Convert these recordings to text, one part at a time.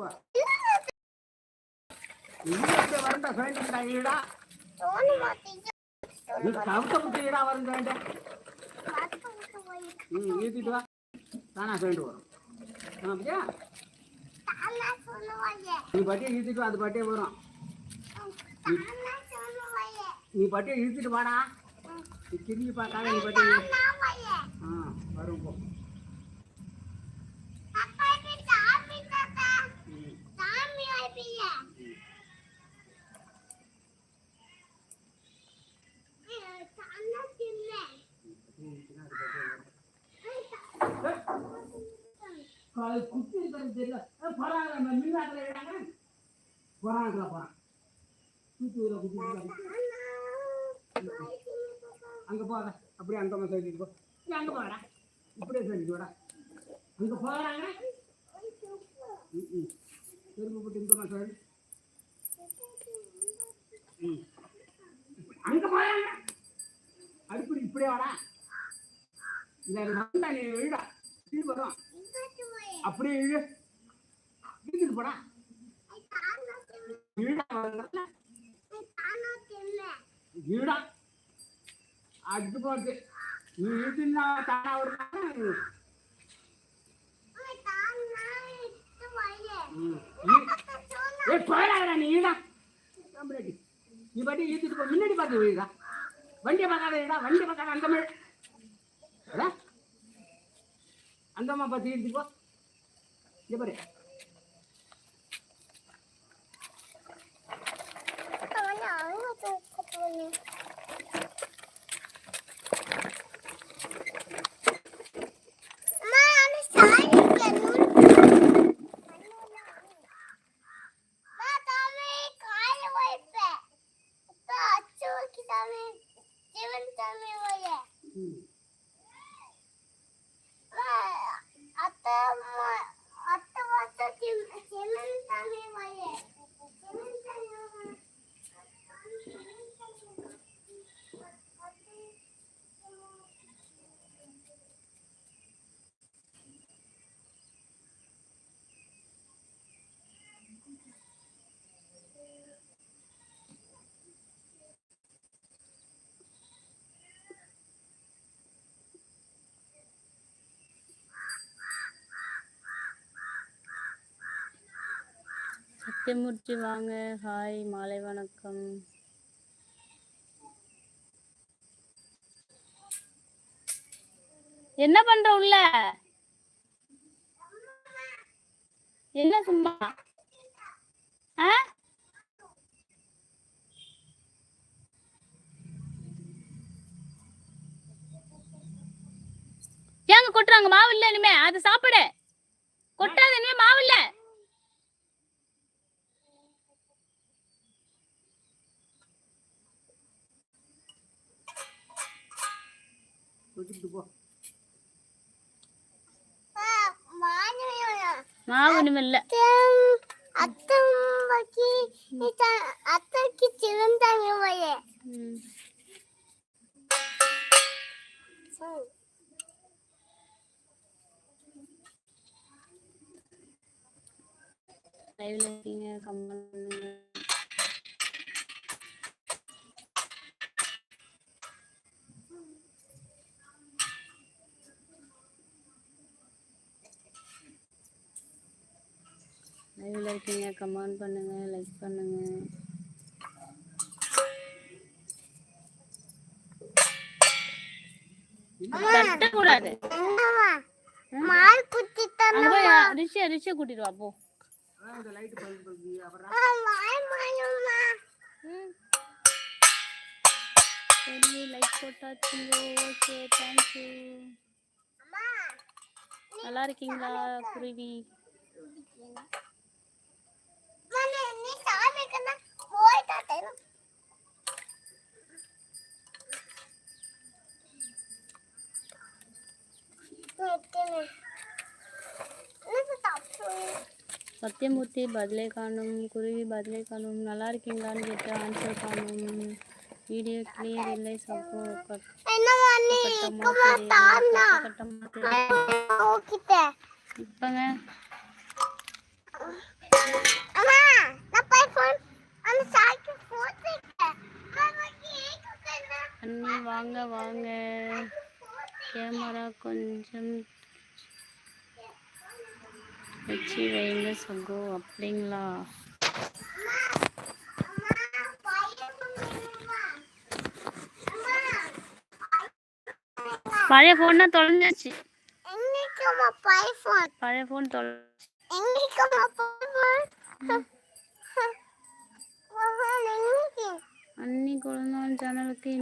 போ. நீ அப்படியே வரண்டா ஈடா கவுத்த ஈடா வரும் சொல்லிட்டு. ம் ஈத்திட்டு வா. தானா சொல்லிட்டு வரும். ஆ, அப்படியா நீ பாட்டியே இழுத்துட்டு வா, அது பாட்டியே வரும். நீ பாட்டியே இழுத்துட்டு வாடா. நீ திரும்பி பார்க்காத நீ பாட்டியே ஆ வரும் போ. காலை குத்தி இருக்கிறது தெரியல போறாங்க மின்னாட்டில் போறாங்களா போறான் தூத்துக்குள்ள குத்தி அங்க அப்படியே அங்க சொல்லிட்டு போ அங்க இப்படியே சொல்லிட்டு வாடா. அங்க போறாங்க. ம், ம். திரும்ப போட்டு இங்க சொல்லு ம். அங்க போறாங்க அடுப்படி இப்படியே வாடா. இந்த வந்தா நீ விழுடா இது வரும். அப்படியே இழு. இழுத்துட்டு போடா. வரல ஈடா அது போட்டு நீ இழுத்துனா தானா வருமா? ஏ போயிடாதடா நீ ஈடா நீ பாட்டி இழுத்துட்டு போ முன்னாடி பார்த்து விழுடா வண்டியை பார்க்காத ஈடா பார்க்காத அந்த மாதிரி. அடா. அந்த அம்மா பார்த்து இழுத்து போ. இங்க பாரு. ம். சத்தியமூர்த்தி வாங்க. ஹாய் மாலை வணக்கம். என்ன பண்ற உள்ள? என்ன சும்மா? ஏங்க கொட்டுறாங்க? மாவு இல்ல இனிமே. அது சாப்பிடு. கொட்டாத இனிமே மாவு இல்ல தூக்கிட்டு போ மாவு இனிமே இல்ல அத்தம்மாக்கு அத்தைக்கு சிறந்தாங்க போயே ம். லைவ்ல இருக்கீங்க கமெண்ட் பண்ணுங்க லைக் பண்ணுங்க. தட்டக்கூடாது. ரிஷியா ரிஷியா கூட்டிட்டு வா போ. சரி லைக் போட்டாச்சுங்க ஓகே தேங்க்யூ அம்மா நல்லா இருக்கீங்களா குருவி? போய் தாத்தேன் சத்யமூர்த்தி பதிலே காணும் குருவி பதிலே காணும் நல்லா இருக்கீங்களான்னு கேட்டு ஆன்சர் காணும். வீடியோ கிளியர் இல்லை சப்போ கட்டமா இப்பங்க வாங்க வாங்க. கேமரா கொஞ்சம் வச்சு வைங்க சகோ அப்படிங்களா? பழைய ஃபோன்னா தொலைஞ்சிச்சு பழைய ஃபோன் தொலை குழந்தான் சேனலுக்கு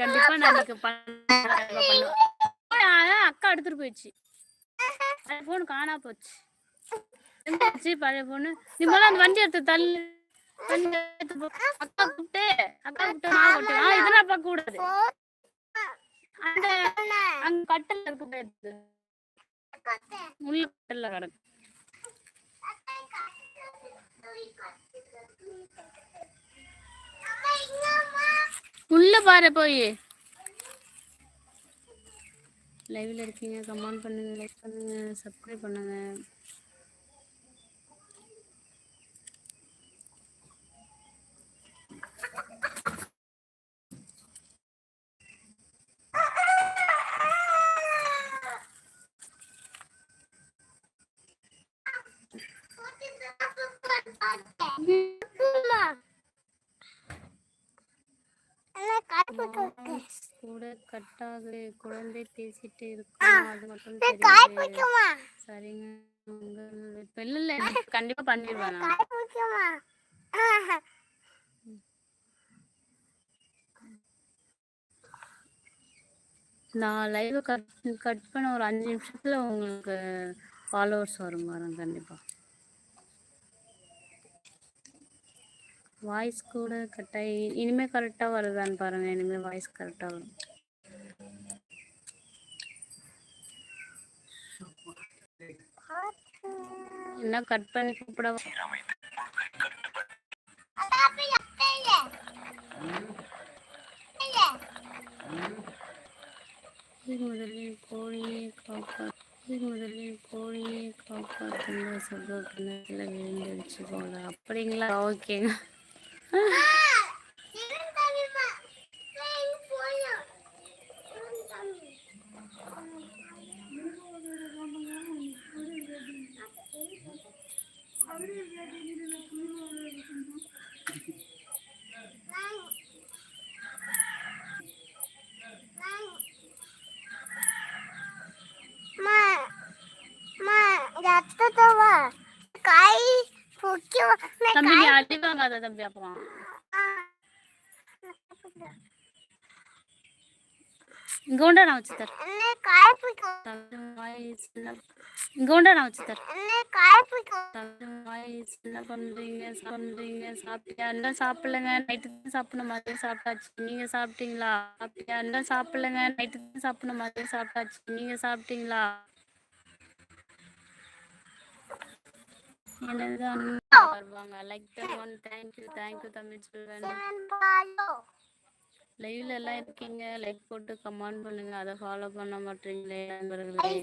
கண்டிப்பா நான் அதான் அக்கா எடுத்துட்டு போயிடுச்சு. ஃபோன் காணா போச்சு. பழைய ஃபோனு நீ முதல்ல அந்த வண்டி எடுத்து தள்ளு. அக்கா கூப்பிட்டு அக்கா கூப்பிட்டு ஆ இதெல்லாம் பார்க்க கூடாது. அந்த அங்க கட்டில் இருக்க உள்ள கட்டில கிடக்கு உள்ள பாரு போய். லைவ்ல இருக்கீங்க. கமெண்ட் பண்ணுங்க லைக் பண்ணுங்க சப்ஸ்கிரைப் பண்ணுங்க. கூட கட்டாக குழந்தை பேசிட்டு இருக்கோம் அது மட்டும் தெரியுது. சரிங்க. உங்கள் இல்ல இல்ல. கண்டிப்பா பண்ணிடுவேன் நான். லைவ் கட் கட் பண்ண ஒரு அஞ்சு நிமிஷத்துல உங்களுக்கு ஃபாலோவர்ஸ் வரும் பாருங்க கண்டிப்பா. வாய்ஸ் கூட கட்டாயி இனிமே கரெக்டாக வருதான்னு பாருங்க இனிமே வாய்ஸ் கரெக்டாக வரும். என்ன கட் பண்ணி கூப்பிட முதலில் கோழியை காப்பா முதலில் கோழியை காப்பாற்றுங்க சொல்ற கிணத்துல விழுந்துருச்சு போல அப்படிங்களா? ஓகேங்க. Ah. அடி தம்பி அப்புறம் இங்க உண்டா நான் வச்சு தரேன். இங்க உண்டா நான் வச்சு தரேன். பண்றீங்க பண்றீங்க சாப்பிட்டியா? என்ன சாப்பிடலங்க. நைட்டு தான் சாப்பிடணும் மாதிரி சாப்பிட்டாச்சு. நீங்க சாப்பிட்டீங்களா? சாப்பிட்டியா? என்ன சாப்பிடலங்க. நைட்டு தான் சாப்பிடணும் மாதிரி சாப்பிட்டாச்சு. நீங்க சாப்பிட்டீங்களா? எனது அண்ணா வருவாங்க. Like that one thank you thank you Tamil Selvan follow லைவ்ல எல்லாம் இருக்கீங்க. லைக் போட்டு கமெண்ட் பண்ணுங்க. அதை ஃபாலோ பண்ண மாட்டீங்களே நண்பர்களே.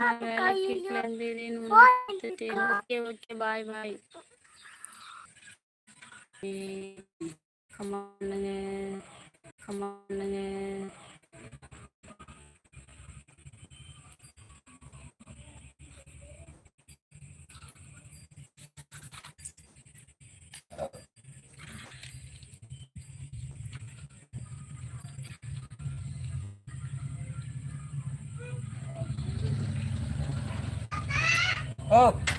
நான் வேலைக்கு கிளம்பிடுறேன் okay okay bye bye comment பண்ணுங்க கமெண்ட் பண்ணுங்க Ốp!